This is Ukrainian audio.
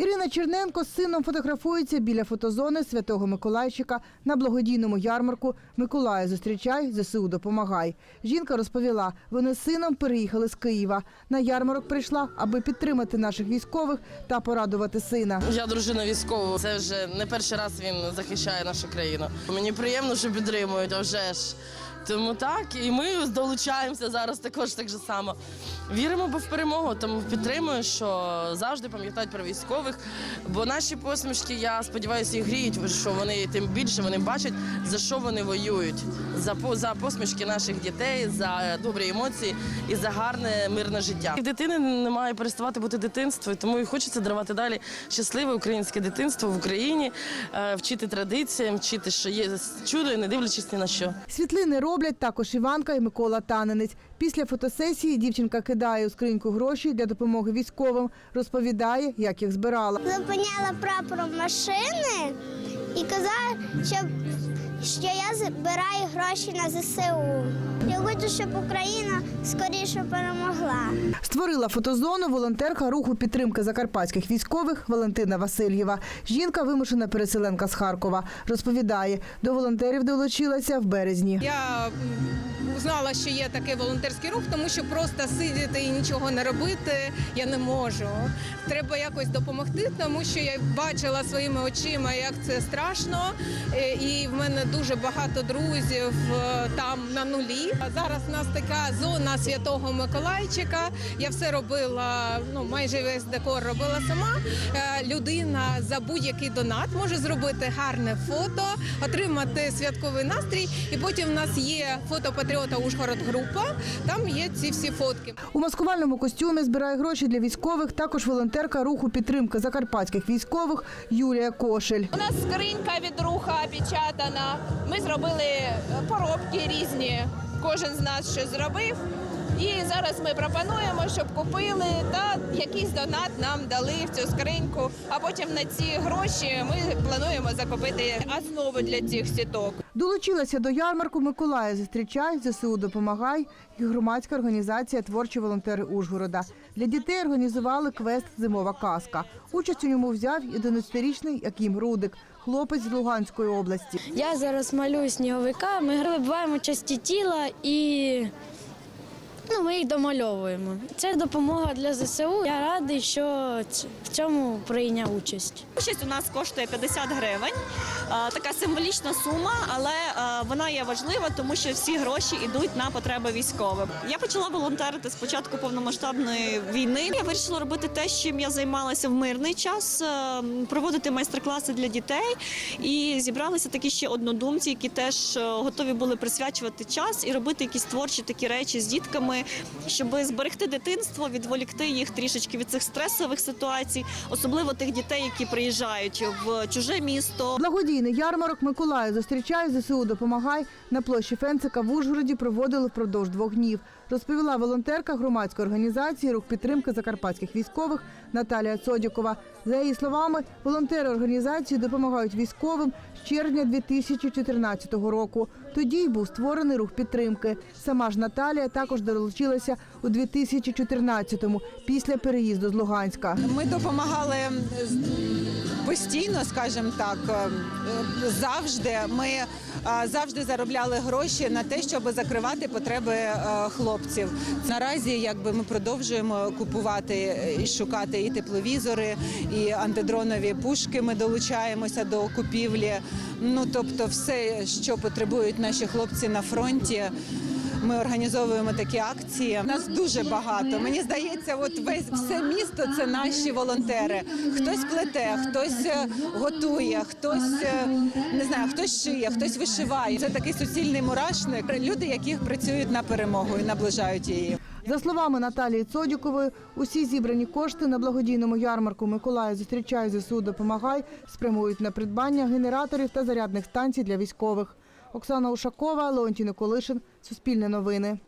Ірина Черненко з сином фотографується біля фотозони Святого Миколайчика на благодійному ярмарку Миколая зустрічай, ЗСУ допомагай. Жінка розповіла, вони з сином переїхали з Києва. На ярмарок прийшла, аби підтримати наших військових та порадувати сина. Я дружина військового. Це вже не перший раз він захищає нашу країну. Мені приємно, що підтримують, а вже ж. Тому так, і ми долучаємося зараз також так же само. Віримо в перемогу, тому підтримую, що завжди пам'ятають про військових. Бо наші посмішки, я сподіваюся, їх гріють, що вони тим більше вони бачать, за що вони воюють. За, за посмішки наших дітей, за добрі емоції і за гарне мирне життя. В дитини не має переставати бути дитинство, і тому і хочеться дарувати далі щасливе українське дитинство в Україні, е, вчити традиціям, вчити, що є чудо, і не дивлячись ні на що. Світлини роблять також Іванка і Микола Таненець. Після фотосесії дівчинка кидає у скриньку гроші для допомоги військовим, розповідає, як їх збирала. зупиняла прапором машини і казала, що, що я збираю гроші на ЗСУ. Я хочу, щоб Україна скоріше перемогла. Створила фотозону волонтерка руху підтримки закарпатських військових Валентина Васильєва. Жінка вимушена переселенка з Харкова. Розповідає, до волонтерів долучилася в березні. Я м, узнала, що є такий волонтерський рух, тому що просто сидіти і нічого не робити я не можу. Треба якось допомогти, тому що я бачила своїми очима, як це страшно. Е, І в мене дуже багато друзів е, там на нулі. А зараз у нас така зона святого Миколайчика. Я все робила, ну майже весь декор робила сама. Е, Людина за будь-який донат може зробити гарне фото, отримати святковий настрій. І потім в нас є фото патріота Ужгород група. Там є ці всі фотки. У маскувальному костюмі збирає гроші для військових. Також волонтерка руху підтримки закарпатських військових Юлія Кошель. У нас скринька від руха опечатана. Ми зробили е, поробки різні. Кожен з нас щось зробив. І зараз ми пропонуємо, щоб купили та якийсь донат нам дали в цю скриньку. А потім на ці гроші ми плануємо закупити основу для цих сіток. Долучилася до ярмарку Миколая зустрічай, ЗСУ допомагай і громадська організація Творчі волонтери Ужгорода. Для дітей організували квест Зимова казка. Участь у ньому взяв і 11-річний Акім Рудик, хлопець з Луганської області. Я зараз малюю сніговика, ми грибаємо часті тіла і ну, ми їх домальовуємо. Це допомога для ЗСУ. Я радий, що в цьому прийняв участь. Участь у нас коштує 50 гривень. Така символічна сума, але вона є важлива, тому що всі гроші йдуть на потреби військових. Я почала волонтерити з початку повномасштабної війни. Я вирішила робити те, чим я займалася в мирний час, проводити майстер-класи для дітей. І зібралися такі ще однодумці, які теж е, готові були присвячувати час і робити якісь творчі такі речі з дітками, щоб зберегти дитинство, відволікти їх трішечки від цих стресових ситуацій, особливо тих дітей, які приїжджають в чуже місто. Благодійний ярмарок Миколая зустрічай, ЗСУ допомагай на площі Фенцика в Ужгороді проводили впродовж двох днів. Розповіла волонтерка громадської організації рух підтримки закарпатських військових Наталія Цодікова. За її словами, волонтери організації допомагають військовим з червня 2014 року. Тоді й був створений рух підтримки. Сама ж Наталія також долучилася у 2014-му після переїзду з Луганська. Ми допомагали з- постійно, скажімо так, е, завжди. Ми е, завжди заробляли гроші на те, щоб закривати потреби е, хлопців. Наразі якби ми продовжуємо купувати і шукати і тепловізори, і антидронові пушки. Ми долучаємося до купівлі. Ну тобто, все, що потребують наші хлопці на фронті. Ми організовуємо такі акції. Нас дуже багато. Мені здається, от весь все місто це наші волонтери. Хтось плете, хтось е, готує, хтось е, не знаю, хтось шиє, хтось вишиває. Це такий суцільний мурашник. Люди, які працюють на перемогу і наближають її. За словами Наталії Цодікової, усі зібрані кошти на благодійному ярмарку Миколая зустрічає ЗСУ допомагай спрямують на придбання генераторів та зарядних станцій для військових. Оксана Ушакова, Леонтій Николишин, Суспільне новини.